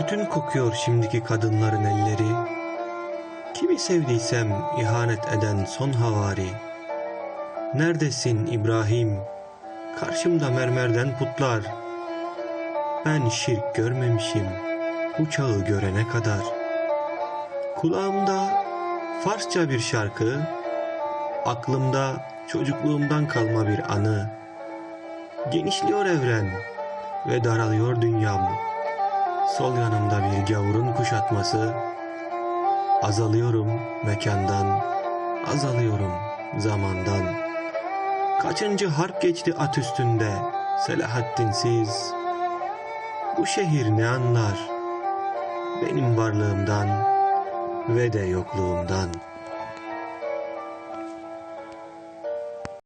Tütün kokuyor şimdiki kadınların elleri. Kimi sevdiysem ihanet eden son havari. Neredesin İbrahim? Karşımda mermerden putlar. Ben şirk görmemişim bu çağı görene kadar. Kulağımda Farsça bir şarkı, aklımda çocukluğumdan kalma bir anı. Genişliyor evren ve daralıyor dünyam. Sol yanımda bir gavurun kuşatması. Azalıyorum mekandan, azalıyorum zamandan. Kaçıncı harp geçti at üstünde Selahaddinsiz. Bu şehir ne anlar benim varlığımdan ve de yokluğumdan.''